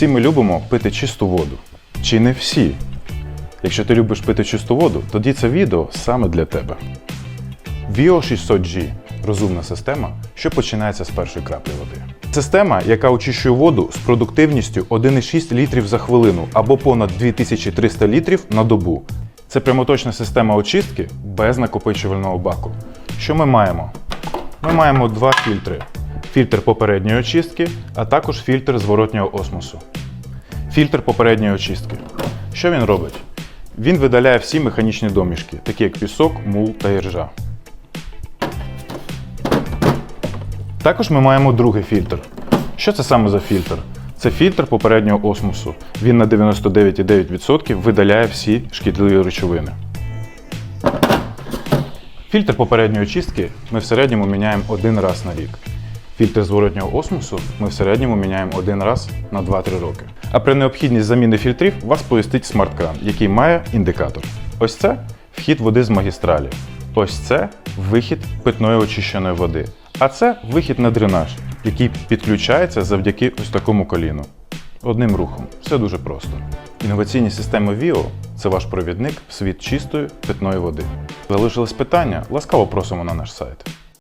Всі ми любимо пити чисту воду. Чи не всі? Якщо ти любиш пити чисту воду, тоді це відео саме для тебе. Vio 600G розумна система, що починається з першої краплі води. Система, яка очищує воду з продуктивністю 1,6 літрів за хвилину або понад 2300 літрів на добу. Це прямоточна система очистки без накопичувального баку. Що ми маємо? Ми маємо два фільтри: фільтр попередньої очистки, а також фільтр зворотнього осмосу. Фільтр попередньої очистки. Що він робить? Він видаляє всі механічні домішки, такі як пісок, мул та іржа. Також ми маємо другий фільтр. Що це саме за фільтр? Це фільтр попереднього осмосу. Він на 99,9% видаляє всі шкідливі речовини. Фільтр попередньої очистки ми в середньому міняємо один раз на рік. Фільтр зворотнього осмосу ми в середньому міняємо один раз на 2-3 роки. А при необхідність заміни фільтрів вас поїстить смарт-кран, який має індикатор. Ось це вхід води з магістралі. Ось це вихід питної очищеної води. А це вихід на дренаж, який підключається завдяки ось такому коліну. Одним рухом. Все дуже просто. Інноваційні системи VIO – це ваш провідник в світ чистої питної води. Залишились питання? Ласкаво просимо на наш сайт.